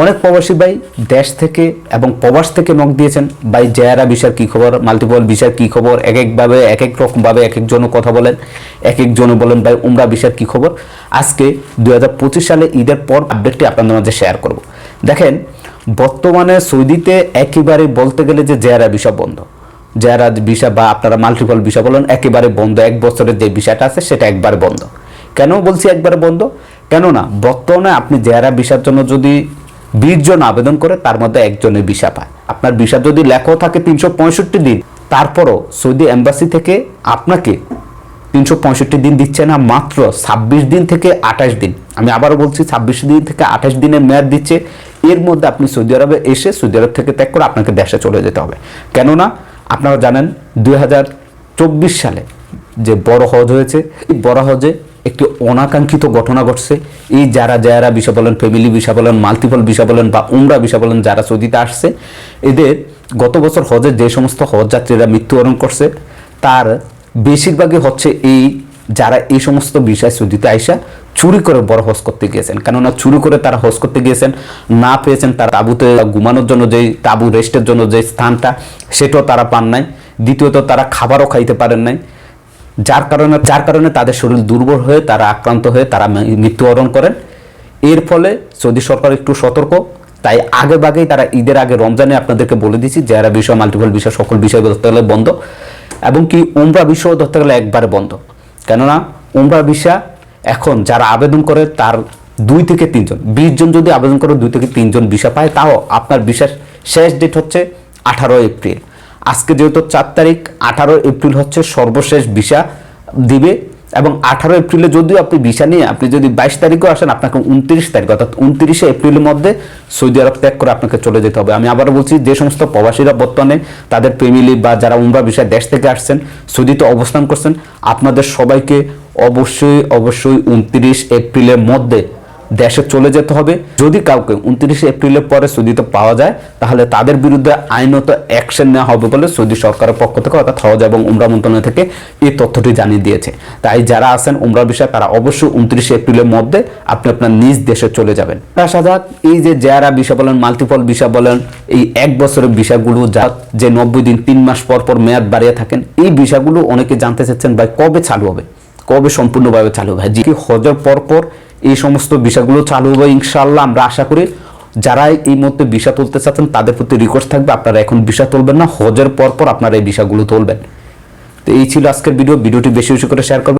অনেক প্রবাসী ভাই দেশ থেকে এবং প্রবাস থেকে নক দিয়েছেন, ভাই, জেয়ারা বিষয়ের কী খবর? মাল্টিপল বিষয়ের কী খবর? এক একভাবে এক এক রকমভাবে এক একজনও কথা বলেন এক একজনও বলেন, ভাই, উমরা বিষয়ের কী খবর? আজকে দু হাজার পঁচিশ সালে ঈদের পর আপডেটটি আপনাদের মাঝে শেয়ার করব। দেখেন, বর্তমানে সৌদিতে একেবারে বলতে গেলে যে জেয়ারা বিষয় বন্ধ। জেয়ারা ভিসা বা আপনারা মাল্টিপল ভিসা বলেন, একেবারে বন্ধ। এক বছরের যে বিষয়টা আছে, সেটা একবারে বন্ধ। কেন বলছি একবারে বন্ধ? কেননা, বর্তমানে আপনি জেয়ারা ভিসার জন্য যদি বিশ জন আবেদন করে তার মধ্যে একজনের ভিসা পায়। আপনার ভিসা যদি লেখাও থাকে তিনশো পঁয়ষট্টি দিন, তারপরও সৌদি এম্বাসি থেকে আপনাকে তিনশো পঁয়ষট্টি দিন দিচ্ছে না, মাত্র ছাব্বিশ দিন থেকে আঠাশ দিন। আমি আবারও বলছি, ছাব্বিশ দিন থেকে আঠাশ দিনের মেয়াদ দিচ্ছে। এর মধ্যে আপনি সৌদি আরবে এসে সৌদি আরব থেকে ত্যাগ করে আপনাকে দেশে চলে যেতে হবে। কেননা, আপনারা জানেন দু হাজার চব্বিশ সালে যে বড় হজ হয়েছে, এই বড় হজে একটি অনাকাঙ্ক্ষিত ঘটনা ঘটছে। এই যারা যারা বিষয় বলেন ফ্যামিলি বিষয় বলেন মাল্টিপল বিষয় বলেন বা উমরা বিষয় বলেন যারা সৌদিতে আসছে, এদের গত বছর হজে যে সমস্ত হজ যাত্রীরা মৃত্যুবরণ করছে, তার বেশিরভাগই হচ্ছে এই যারা এই সমস্ত বিষয় সৌদিতে আইসা চুরি করে বড় হজ করতে গিয়েছেন। কেননা চুরি করে তারা হজ করতে গিয়েছেন, না পেয়েছেন তার তাবুতে ঘুমানোর জন্য যেই তাবু রেস্টের জন্য যে স্থানটা, সেটাও তারা পান নাই। দ্বিতীয়ত তারা খাবারও খাইতে পারেন নাই। যার কারণে যার কারণে তাদের শরীর দুর্বল হয়ে, তারা আক্রান্ত হয়ে তারা মৃত্যুবরণ করেন। এর ফলে সৌদি সরকার একটু সতর্ক। তাই আগে বাগেই তারা ঈদের আগে রমজানে আপনাদেরকে বলে দিয়েছি, যারা বিষয় মাল্টিপল বিষয়, সকল বিষয় ধরতে গেলে বন্ধ। এবং কি উমরা বিষয় ধরতে গেলে একবারে বন্ধ। কেননা উমরা ভিসা এখন যারা আবেদন করে তার দুই থেকে তিনজন। বিশ জন যদি আবেদন করে দুই থেকে তিনজন ভিসা পায়, তাও আপনার ভিসার শেষ ডেট হচ্ছে আঠারো এপ্রিল। আজকে যেহেতু চার তারিখ আঠারো এপ্রিল হচ্ছে সর্বশেষ ভিসা দিবে এবং আঠারো এপ্রিলে যদিও আপনি ভিসা নিয়ে আপনি যদি বাইশ তারিখও আসেন, আপনাকে উনত্রিশ তারিখ অর্থাৎ উনত্রিশে এপ্রিলের মধ্যে সৌদি আরব ত্যাগ করে আপনাকে চলে যেতে হবে। আমি আবারও বলছি, যে সমস্ত প্রবাসীরা বর্তমানে তাদের ফ্যামিলি বা যারা উমরা বিষয় দেশ থেকে আসছেন, সৌদিতে অবস্থান করছেন, আপনাদের সবাইকে অবশ্যই অবশ্যই উনত্রিশ এপ্রিলের মধ্যে দেশে চলে যেতে হবে। যদি কাউকে উনত্রিশে এপ্রিলের পরে সৌদিতে পাওয়া যায়, তাহলে তাদের বিরুদ্ধে আইনত অ্যাকশন নেওয়া হবে বলে সৌদি সরকারের পক্ষ থেকে অর্থাৎ হজ এবং উমরা মন্ত্রণালয় থেকে এই তথ্যটি জানিয়ে দিয়েছে। তাই যারা আছেন উমরা বিষয়ে, তারা অবশ্যই উনত্রিশে এপ্রিলের মধ্যে আপনি আপনার নিজ দেশে চলে যাবেন। আসা যাক এই যে যারা বিষয় বলেন মাল্টিপল বিষয় বলেন, এই এক বছরের বিষয়গুলো যা, যে নব্বই দিন, তিন মাস পর পর মেয়াদ বাড়িয়ে থাকেন, এই বিষয়গুলো অনেকে জানতে চাচ্ছেন, ভাই কবে চালু হবে? কবে সম্পূর্ণভাবে চালু হবে? জি হজের পর পর এই সমস্ত বিষয়গুলো চালু হবে ইনশাল্লাহ আমরা আশা করি যারা এই মুহূর্তে ভিসা তুলতে চাচ্ছেন, তাদের প্রতি রিকোয়েস্ট থাকবে, আপনারা এখন ভিসা তুলবেন না, হজের পর পর আপনারা এই বিষয়গুলো তুলবেন। তো এই ছিল আজকের ভিডিও ভিডিওটি বেশি বেশি করে শেয়ার করবেন।